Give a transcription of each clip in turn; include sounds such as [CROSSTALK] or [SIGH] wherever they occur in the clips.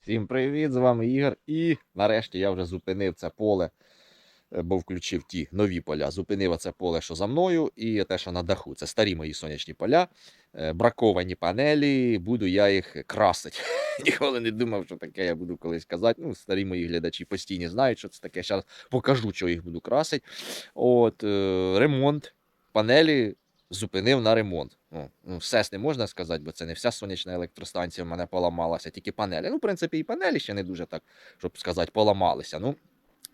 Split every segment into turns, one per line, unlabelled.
Всім привіт, з вами Ігор. І нарешті я вже зупинив це поле, е, бо включив ті нові поля. Зупинив це поле, що за мною, і те, що на даху. Це старі мої сонячні поля, е, браковані панелі, буду я їх красити. [LAUGHS] Ніколи не думав, що таке я буду колись казати. Ну, старі мої глядачі постійно знають, що це таке. Зараз покажу, що їх буду красити. От, е, ремонт панелі зупинив на ремонт. Ну, ну, все не можна сказати, бо це не вся сонячна електростанція в мене поламалася, тільки панелі. Ну, в принципі, і панелі ще не дуже так, щоб сказати, поламалися. Ну,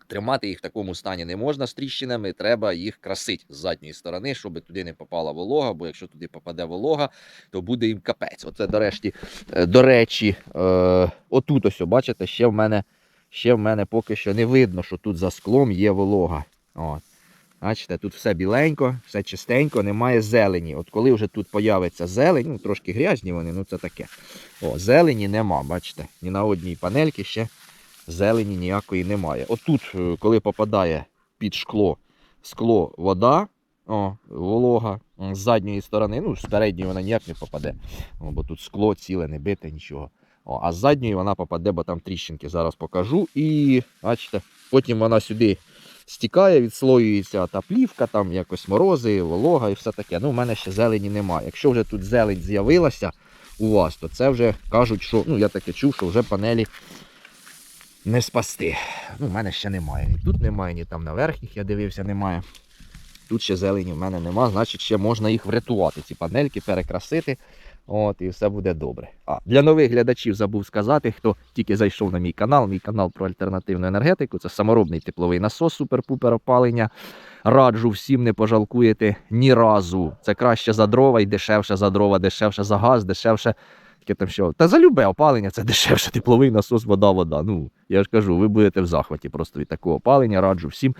тримати їх в такому стані не можна з тріщинами, треба їх красити з задньої сторони, щоб туди не попала волога, бо якщо туди попаде волога, то буде їм капець. Оце, до речі, е, до речі, е, отут ось, бачите, ще в мене. Ще в мене поки що не видно, що тут за склом є волога. От. Бачите, тут все біленько, все чистенько, немає зелені. От коли вже тут появиться зелень, ну трошки грязні вони, ну це таке. О, зелені нема, бачите, ні на одній панельці ще зелені ніякої немає. Отут, е, коли попадає під шкло, скло вода, о, волога, з задньої сторони, ну, з передньої вона ніяк не попаде, о, бо тут скло ціле, не бите, нічого. О, а з задньої вона попаде, бо там тріщинки зараз покажу. І бачите, потім вона сюди стікає, відслоюється та плівка, там якось морози, волога і все таке. Ну, в мене ще зелені немає. Якщо вже тут зелень з'явилася у вас, то це вже кажуть, що ну я таке чув, що вже панелі не спасти. Ну, в мене ще немає. Ні тут немає, ні там на верхніх я дивився, немає. Тут ще зелені в мене немає, значить ще можна їх врятувати, ці панельки, перекрасити. От, і все буде добре. А для нових глядачів забув сказати, хто тільки зайшов на мій канал, мій канал про альтернативну енергетику. Це саморобний тепловий насос, супер-пупер опалення. Раджу всім не пожалкуєте ні разу. Це краще за дрова і дешевше за дрова, дешевше за газ, дешевше. Таке там що. Та за любе опалення це [LAUGHS] дешевше, тепловий насос, вода, вода. Ну, я ж кажу, ви будете в захваті просто від такого опалення. Раджу всім.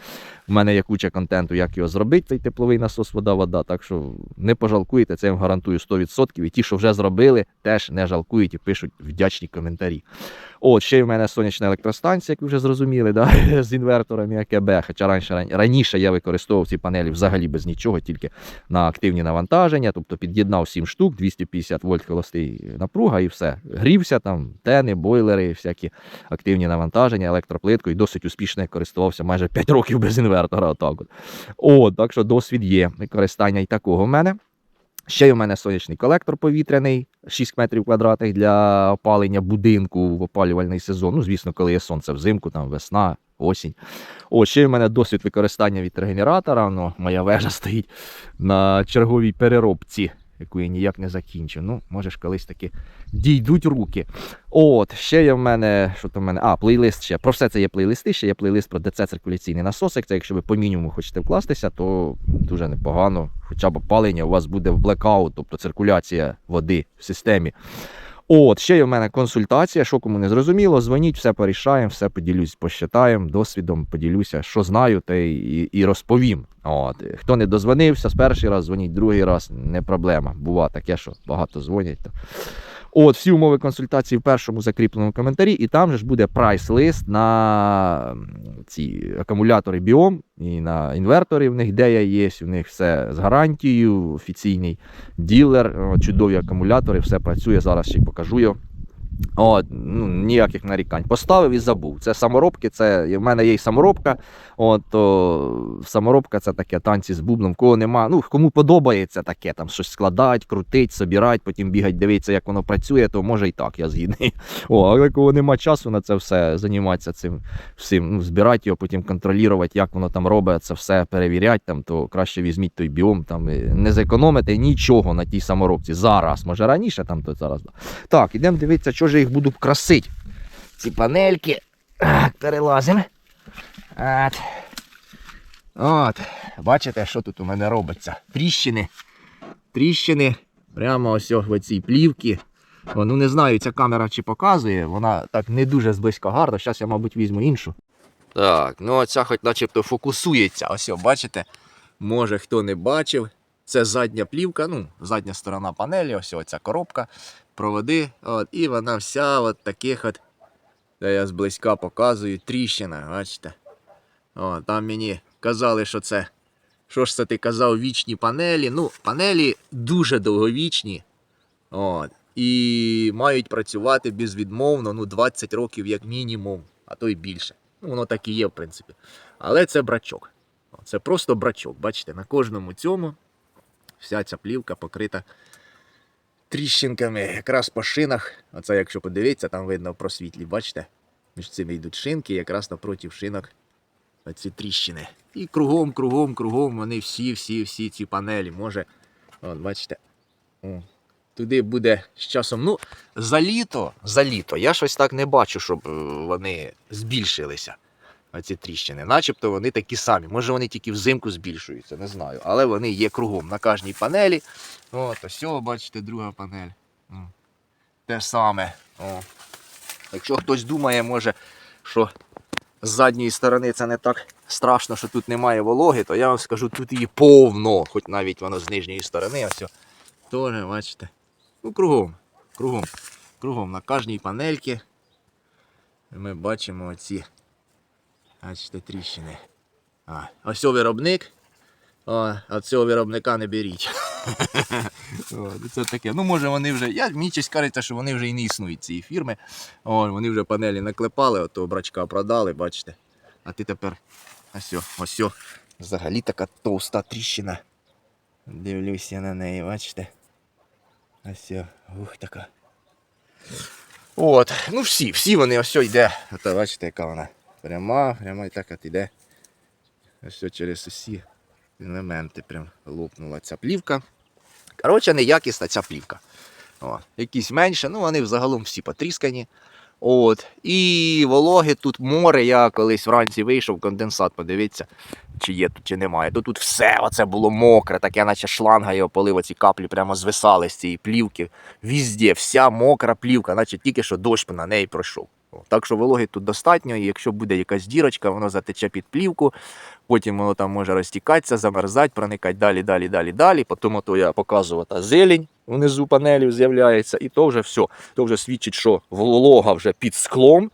У мене є куча контенту, як його зробити, цей тепловий насос, вода, вода. Так що не пожалкуєте, це я вам гарантую 100%. І ті, що вже зробили, теж не жалкують і пишуть вдячні коментарі. От, ще й в мене сонячна електростанція, як ви вже зрозуміли, да? [LAUGHS] з інвертором і АКБ. Хоча раніше, раніше я використовував ці панелі взагалі без нічого, тільки на активні навантаження, тобто під'єднав 7 штук, 250 вольт холостий напруга і все. Грівся там, тени, бойлери, всякі активні навантаження, електроплитку і досить успішно користувався майже 5 років без інвертора. Отак от. О, так що досвід є. Використання і такого в мене. Ще й у мене сонячний колектор повітряний, 6 метрів квадратних для опалення будинку в опалювальний сезон. Ну, звісно, коли є сонце взимку, там весна, осінь. О, ще у мене досвід використання вітрогенератора. Ну, моя вежа [LAUGHS] стоїть на черговій переробці, яку я ніяк не закінчу. Ну, може ж колись таки дійдуть руки. От, ще є в мене, що там в мене? А, плейлист ще. Про все це є плейлисти, ще є плейлист про ДЦ циркуляційний насосик. Це якщо ви по мінімуму хочете вкластися, то дуже непогано. Хоча б опалення у вас буде в блекаут, тобто циркуляція води в системі. От, ще є в мене консультація, що кому не зрозуміло, дзвоніть, все порішаємо, все поділюсь, посчитаємо, досвідом поділюся, що знаю, те і, і розповім. От. Хто не дозвонився з перший раз, дзвоніть другий раз, не проблема. Бува таке, що багато дзвонять. От, всі умови консультації в першому закріпленому коментарі, і там же ж буде прайс-лист на ці акумулятори біом і на інвертори в них дея є, у них все з гарантією, офіційний ділер, чудові акумулятори, все працює. Зараз ще покажу його. От, ну, ніяких нарікань. Поставив і забув. Це саморобки, це в мене є й саморобка. От, то, саморобка це таке танці з бубном. Кого нема. Ну, кому подобається таке, там щось складати, крутить, собирати, потім бігать, дивитися, як воно працює, то може і так, я згідний. [LAUGHS] О, але кого нема часу на це все, займатися цим всім, ну, збирати його, потім контролювати, як воно там робить, це все перевіряти, там, то краще візьміть той біом, там, і не зекономите нічого на тій саморобці. Зараз, може раніше, там, то зараз. Так, ідемо дивитися, що ж я їх буду красити. Ці панельки. Перелазимо. От. От. Бачите, що тут у мене робиться? Тріщини. Тріщини. Прямо ось в цій плівці. О, ну не знаю, ця камера чи показує, вона так не дуже зблизька гарно. Зараз я, мабуть, візьму іншу. Так, ну оця хоч начебто фокусується. Ось, бачите? Може хто не бачив. Це задня плівка, ну, задня сторона панелі, ось оця коробка, проводи. От, і вона вся от таких от, де я зблизька показую, тріщина, бачите. О, там мені казали, що це. Що ж це ти казав, вічні панелі? Ну, панелі дуже довговічні. От.
і мають працювати безвідмовно ну, 20 років як мінімум, а то й більше. Ну, воно так і є, в принципі. Але це брачок. Це просто брачок. Бачите, на кожному цьому вся ця плівка покрита тріщинками, якраз по шинах. Оце, якщо подивитися, там видно в просвітлі, бачите? Між цими йдуть шинки, якраз напроти шинок оці тріщини. І кругом, кругом, кругом вони всі, всі, всі ці панелі. Може, от бачите, о, туди буде з часом. Ну, за літо, за літо. Я щось так не бачу, щоб е, вони збільшилися. Оці тріщини. Начебто вони такі самі. Може вони тільки взимку збільшуються, не знаю. Але вони є кругом на кожній панелі. От, ось цього, бачите, друга панель. Те саме. О. Якщо хтось думає, може, що з задньої сторони це не так страшно, що тут немає вологи, то я вам скажу, тут її повно, хоч навіть воно з нижньої сторони, ось. Теж, бачите. Ну, кругом. Кругом. Кругом на кожній панельці ми бачимо оці. Бачите, тріщини. А, ось о виробник. О, а цього виробника не беріть. [LAUGHS] О, ну це таке. Ну, може, вони вже. Я, мені щось кажеться, що вони вже і не існують цієї фірми. О, вони вже панелі наклепали, от того брачка продали, бачите. А ти тепер. Ось, ось. Взагалі така товста тріщина. Дивлюся на неї, бачите. Ось, ух, така. От, ну всі, всі вони ось йде. Ото бачите, яка вона. Пряма, пряма і так от іде. Ось через усі елементи прям лопнула ця плівка. Коротше, неякісна ця плівка. О, якісь менше, ну вони взагалом всі потріскані. От. І вологи тут море. Я колись вранці вийшов, конденсат, подивіться, чи є тут, чи немає. То тут все оце було мокре, таке, наче шланга його полив, оці каплі прямо звисали з цієї плівки. Візде, вся мокра плівка, наче тільки що дощ на неї пройшов. Так що вологи тут достатньо, і якщо буде якась дірочка, воно затече під плівку, потім воно там може розтікатися, замерзати, проникати далі, далі, далі, далі. Потім ото я показував, та зелень внизу панелів з'являється, і то вже все. То вже свідчить, що волога вже під склом.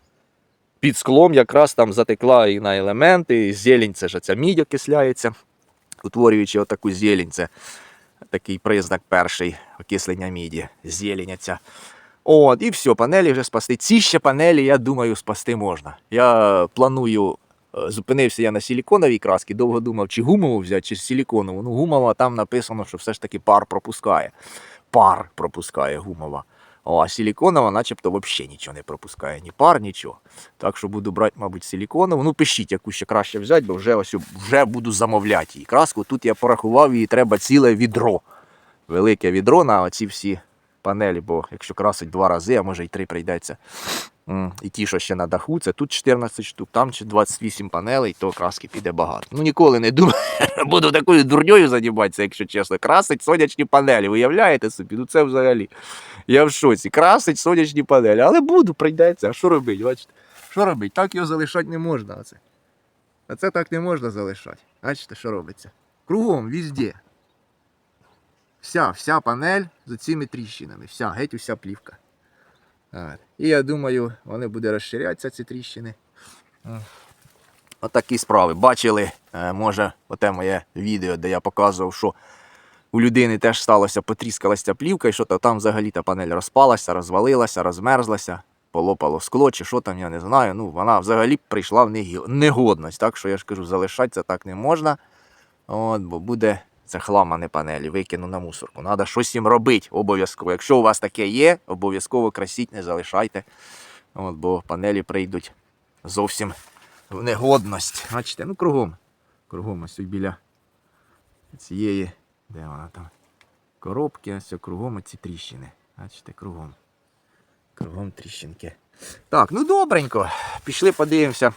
Під склом якраз там затекла і на елементи, і зелень це ж ця мідь окисляється, утворюючи отаку зелень. Це такий признак перший окислення міді. Зелень ця. От, і все, панелі вже спасти. Ці ще панелі, я думаю, спасти можна. Я планую, е, зупинився я на силіконовій красці, довго думав, чи гумову взяти, чи силіконову. Ну, гумова там написано, що все ж таки пар пропускає. Пар пропускає гумова. А силіконова, начебто, взагалі нічого не пропускає. Ні пар, нічого. Так що буду брати, мабуть, силіконову. Ну, пишіть, яку ще краще взяти, бо вже ось вже буду замовляти її. Краску тут я порахував, її треба ціле відро. Велике відро на оці всі панелі, бо якщо красить два рази, а може й три прийдеться. І ті, що ще на даху, це тут 14 штук, там ще 28 панелей, то краски піде багато. Ну ніколи не думаю, [LAUGHS] буду такою дурньою займатися, якщо чесно. Красить сонячні панелі. Уявляєте собі? Ну це взагалі. Я в шоці. Красить сонячні панелі. Але буду, прийдеться. А що робити? Бачите? Що робити? Так його залишати не можна. Оце. А це так не можна залишати. Бачите, що робиться? Кругом, везде. Вся, вся панель з цими тріщинами. Вся, геть уся плівка. І я думаю, вони буде розширятися, ці тріщини. Отакі справи. Бачили, е, може, оте моє відео, де я показував, що у людини теж сталося, потріскалася плівка, і що то там взагалі та панель розпалася, розвалилася, розмерзлася, полопало скло, чи що там, я не знаю. Ну, вона взагалі прийшла в негодність. Так що я ж кажу, залишатися так не можна. От, бо буде це хлам, не панелі, викину на мусорку. Треба щось їм робити обов'язково. Якщо у вас таке є, обов'язково красіть, не залишайте. От, бо панелі прийдуть зовсім в негодність. Бачите, ну кругом. Кругом ось біля цієї, де вона там? Коробки, ось кругом оці тріщини. Бачите, кругом. Кругом тріщинки. Так, ну добренько. Пішли подивимося,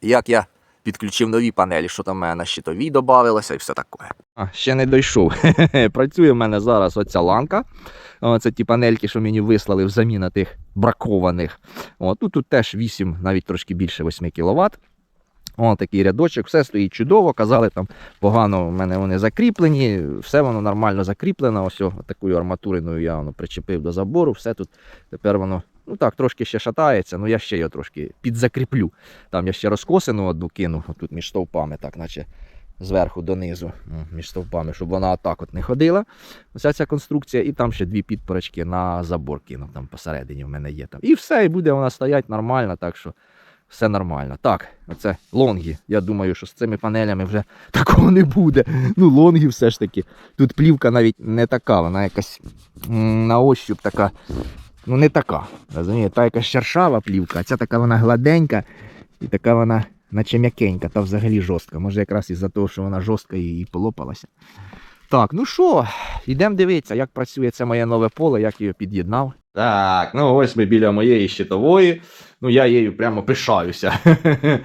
як я підключив нові панелі, що там в мене на щитовій додавалося і все таке. А, ще не дійшов. [LAUGHS] Працює в мене зараз оця ланка. Це ті панельки, що мені вислали взамін на тих бракованих. О, тут, тут теж 8, навіть трошки більше 8 кВт. О, такий рядочок, все стоїть чудово. Казали, там погано в мене вони закріплені, все воно нормально закріплено. Ось такою арматуриною я воно причепив до забору. Все тут тепер воно ну так, трошки ще шатається, ну я ще його трошки підзакріплю. Там я ще розкосину одну кину, тут між стовпами, так, наче
зверху донизу, між стовпами, щоб вона отак от не ходила. Оця ця конструкція, і там ще дві підпорочки на забор кинув там посередині в мене є там. І все, і буде вона стоять нормально, так що все нормально. Так, оце лонги. Я думаю, що з цими панелями вже [LAUGHS] такого не буде. Ну, лонги все ж таки. Тут плівка навіть не така, вона якась на ощуп така. Ну, не така. Розумієте, та якась шершава плівка, а ця така вона гладенька і така вона, наче м'якенька, та взагалі жорстка. Може, якраз із-за того, що вона жорстка і, полопалася. Так, ну що, йдемо дивитися, як працює це моє нове поле, як я його під'єднав. Так, ну ось ми біля моєї щитової. Ну, я її прямо пишаюся. [LAUGHS]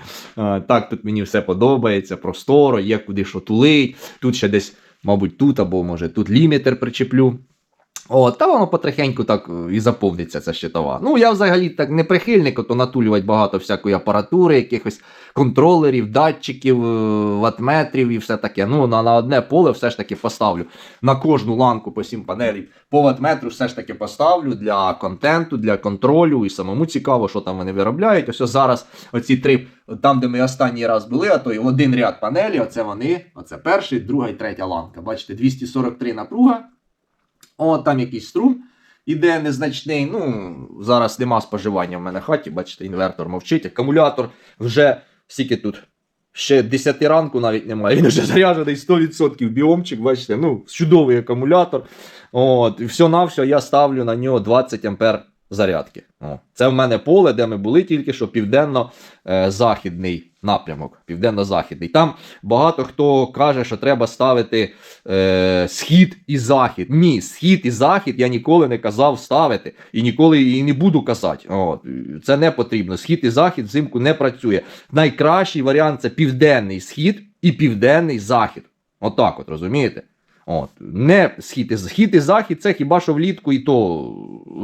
Так, тут мені все подобається, просторо, є куди що тулить. Тут ще десь, мабуть, тут або може тут лімітер причеплю. О, та воно потрохеньку так е, і заповниться ця щитова. Ну, я взагалі так не прихильник, то натулювати багато всякої апаратури, якихось контролерів, датчиків, е, ватметрів і все таке. Ну, на, на одне поле все ж таки поставлю. На кожну ланку по 7 панелів по ватметру все ж таки поставлю для контенту, для контролю. І самому цікаво, що там вони виробляють. Ось зараз оці три, там, де ми останній раз були, а то й один ряд панелі, оце вони, оце перший, друга і третя ланка. Бачите, 243 напруга. О, там якийсь струм іде незначний. Ну, зараз нема споживання в мене в хаті, бачите, інвертор мовчить, акумулятор вже скільки тут. Ще 10 ранку навіть немає. Він вже заряджений 100% біомчик, бачите, ну, чудовий акумулятор. От, і все на я ставлю на нього 20 ампер зарядки. О, це в мене поле, де ми були тільки що південно-західний напрямок. Південно-західний. Там багато хто каже, що треба ставити е, схід і захід. Ні, схід і захід я ніколи не казав ставити. І ніколи і не буду казати. От, це не потрібно. Схід і захід взимку не працює. Найкращий варіант це південний схід і південний захід. Отак, от, розумієте? От. Не схід і, схід і захід, це хіба що влітку, і то,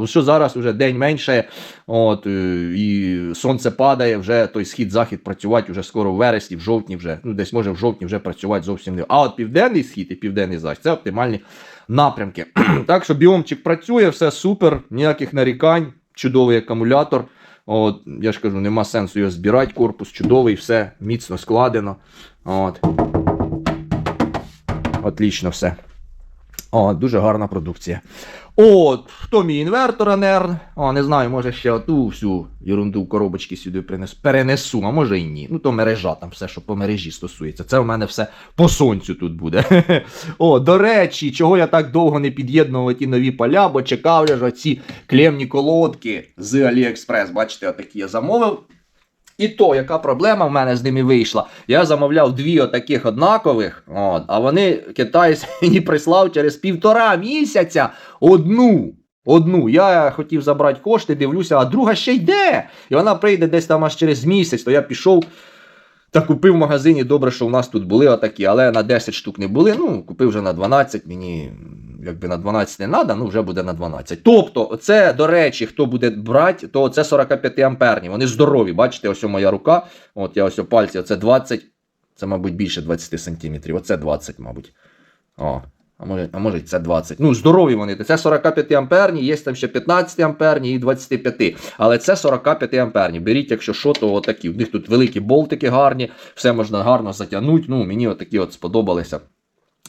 що зараз вже день менше, от, е, і сонце падає, вже той схід-захід працювати вже скоро в вересні, в жовтні вже, ну десь може в жовтні вже працювати зовсім не. А от південний схід і південний захід це оптимальні напрямки. [CLEARS THROAT] так що біомчик працює, все супер, ніяких нарікань, чудовий акумулятор. От, я ж кажу, нема сенсу його збирати, корпус чудовий, все міцно складено. От. Отлично все. О, дуже гарна продукція. От, хто мій інвертор Анерн? О, не знаю, може ще оту всю ерунду в коробочки сюди принесу. Перенесу, а може і ні. Ну, то мережа, там все, що по мережі стосується. Це в мене все по сонцю тут буде. [LAUGHS] О, до речі, чого я так довго не під'єднував ті нові поля, бо чекав я ж оці клемні колодки з AliExpress. Бачите, отакі я замовив. І то, яка проблема в мене з ними вийшла. Я замовляв дві отаких однакових, от, а вони китайці [LAUGHS] мені прислав через півтора місяця одну. Одну. Я хотів забрати кошти, дивлюся, а друга ще йде. І вона прийде десь там аж через місяць, то я пішов. Та купив в магазині, добре, що в нас тут були отакі, але на 10 штук не були. Ну, купив вже на 12, мені якби на 12 не треба, ну вже буде на 12. Тобто, це, до речі, хто буде брати, то це 45 амперні. Вони здорові. Бачите, ось моя рука. От я ось пальці, оце 20, це, мабуть, більше 20 сантиметрів. Оце 20, мабуть. О. А може, а може це 20. Ну, здорові вони. Це 45 амперні, є там ще 15 амперні і 25. Але це 45 амперні. Беріть, якщо що, то отакі. У них тут великі болтики гарні, все можна гарно затягнути. Ну, мені отакі от сподобалися.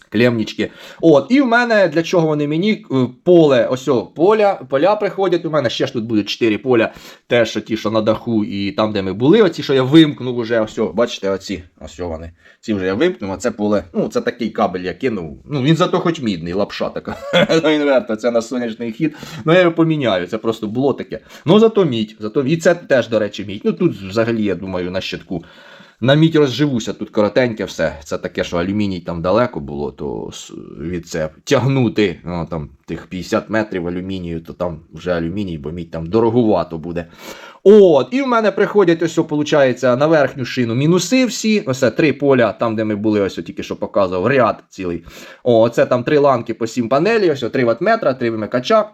Клемнічки. От, і в мене для чого вони мені Е, поле, ось о, поля, поля приходять. У мене ще ж тут будуть 4 поля, теж ті, що на даху, і там, де ми були, оці, що я вимкнув уже, ось, бачите, оці, ось вони. Ці вже я вимкнув, а це поле. Ну, це такий кабель я кинув. Ну, він зато хоч мідний, лапша така. [LAUGHS] до інвертора, це на сонячний хід. Ну, я його поміняю, це просто було таке. Ну, зато мідь, зато і це теж, до речі, мідь. Ну тут взагалі, я думаю, на щитку. На мідь розживуся, тут коротеньке все. Це таке, що алюміній там далеко було, то від це тягнути ну, там, тих 50 метрів алюмінію, то там вже алюміній, бо мідь там дороговато буде. От, і в мене приходять ось, виходить, на верхню шину мінуси всі. Ось три поля, там, де ми були, ось тільки що показував, ряд цілий. О, це там три ланки по 7 панелі, ось 3 ватметра, 3 вимикача.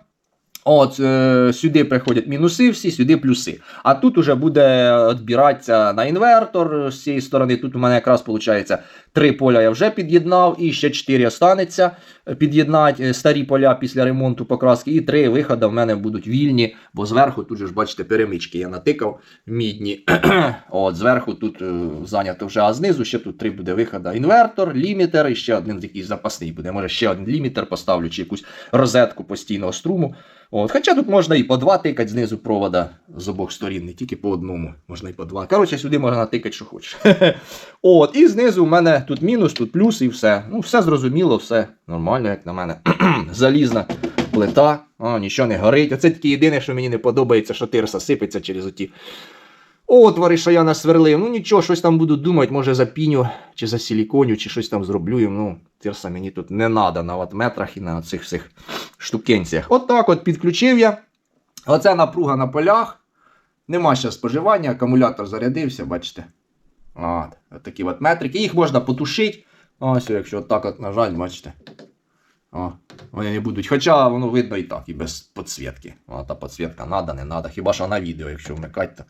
От е, сюди приходять мінуси всі, сюди плюси. А тут уже буде відбиратися на інвертор з цієї сторони. Тут у мене якраз виходить три поля я вже під'єднав, і ще чотири останеться під'єднати е, старі поля після ремонту покраски. І три виходи в мене будуть вільні, бо зверху тут же ж бачите перемички. Я натикав мідні. [CLEARS THROAT] От зверху тут е, зайнято вже, а знизу ще тут три буде виходи. Інвертор, лімітер і ще один такий запасний буде. Може ще один лімітер поставлю чи якусь розетку постійного струму. От, хоча тут можна і по два тикати знизу провода з обох сторін, не тільки по одному, можна і по два. Коротше, сюди можна натикати, що хочеш. [LAUGHS] От, і знизу в мене тут мінус, тут плюс і все. Ну, все зрозуміло, все нормально, як на мене. [CLEARS THROAT] Залізна плита, О, нічого не горить. Оце тільки єдине, що мені не подобається, що тирса сипеться через оті отвори, що я насверлив. Ну нічого, щось там буду думати, може запіню, чи за силіконю, чи щось там зроблю. Ну, тирса мені тут не треба на ватметрах і на цих всіх штукенціях. От так от підключив я. Оце напруга на полях. Нема ще споживання, акумулятор зарядився, бачите. От, от такі от метрики. Їх можна потушити. Ось, якщо так от нажать, бачите. О, вони не будуть. Хоча воно видно і так, і без підсвітки. Та підсвітка надо, не надо. Хіба що на відео, якщо вмикати, то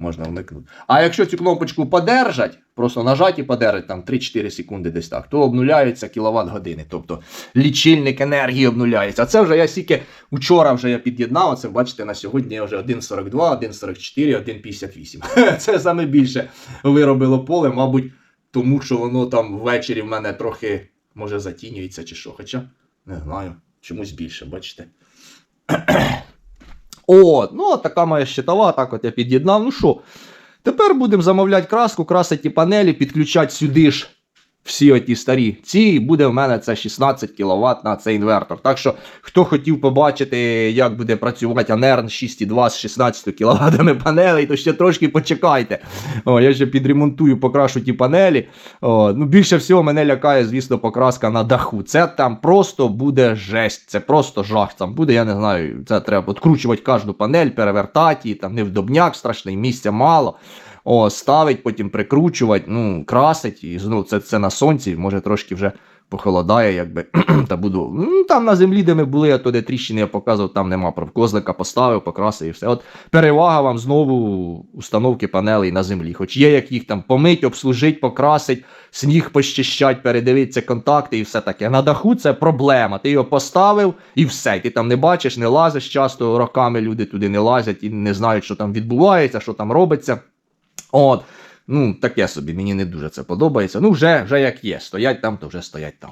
можна вмикнути. А якщо цю кнопочку подержать, просто нажать і подержать там 3-4 секунди десь так, то обнуляються кіловат години. Тобто лічильник енергії обнуляється. А це вже я стільки вчора вже я під'єднав. Це бачите, на сьогодні я вже 1,42, 1,44, 1,58. Це саме більше виробило поле, мабуть, тому що воно там ввечері в мене трохи може затінюється чи що. Хоча не знаю, чомусь більше, бачите. От, ну така моя щитова, так от я під'єднав. Ну що, тепер будемо замовляти краску, красити панелі, підключати сюди ж всі оті старі. Ці буде в мене це 16 кВт на цей інвертор. Так що, хто хотів побачити, як буде працювати Анерн 6,2 з 16 кВт панелей, то ще трошки почекайте. О, я ще підремонтую, покрашу ті панелі. О, ну, більше всього мене лякає, звісно, покраска на даху. Це там просто буде жесть. Це просто жах. Там буде, я не знаю, це треба відкручувати кожну панель, перевертати її, там невдобняк страшний, місця мало. О, ставить, потім прикручувати, ну, красить. І знову це, це на сонці, може трошки вже похолодає, якби. [CLEARS THROAT] та буду. Ну, там на землі, де ми були, а то де тріщини я показував, там нема прав. Козлика поставив, покрасив і все. От перевага вам знову установки панелей на землі. Хоч є, як їх там помить, обслужить, покрасить, сніг пощищать, передивитися контакти і все таке. На даху це проблема. Ти його поставив і все. Ти там не бачиш, не лазиш часто роками люди туди не лазять і не знають, що там відбувається, що там робиться. От, ну, таке собі, мені не дуже це подобається. Ну, вже, вже як є, стоять там, то вже стоять там.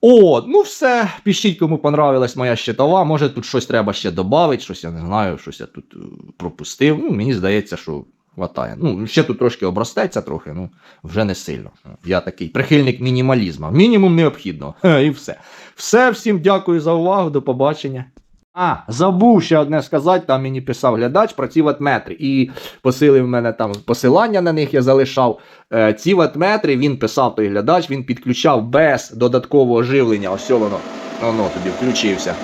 От, ну все. Пишіть, кому понравилась моя щитова. Може тут щось треба ще додати, щось я не знаю, щось я тут е, пропустив. Ну, мені здається, що хватає. Ну, ще тут трошки обростеться трохи, ну, вже не сильно. Я такий прихильник мінімалізму. Мінімум необхідно. [LAUGHS] І все. Все, всім дякую за увагу, до побачення. А, забув ще одне сказати, там мені писав глядач про ці ватметри. І посилив мене там посилання на них я залишав. Е, ці ватметри він писав той глядач, він підключав без додаткового живлення. Ось воно, воно тобі включився.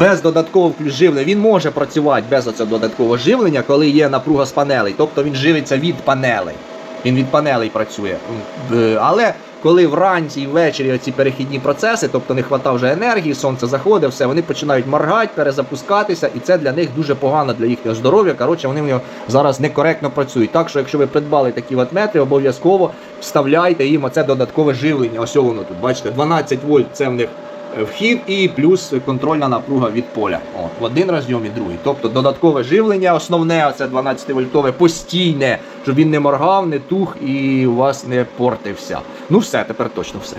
Без додаткового живлення. Він може працювати без оцього додаткового живлення, коли є напруга з панелей. Тобто він живиться від панелей. Він від панелей працює. Е, Але коли вранці і ввечері оці перехідні процеси, тобто не вистачає вже енергії, сонце заходить, все, вони починають моргати, перезапускатися, і це для них дуже погано для їхнього здоров'я. Коротше, вони в нього зараз некоректно працюють. Так що, якщо ви придбали такі ватметри, обов'язково вставляйте їм оце додаткове живлення. Ось воно тут, бачите, 12 вольт це в них вхід і плюс контрольна напруга від поля. О, в один розйом і другий. Тобто додаткове живлення, основне, це 12 вольтове, постійне, щоб він не моргав, не тух і у вас не портився. Ну все, тепер точно все.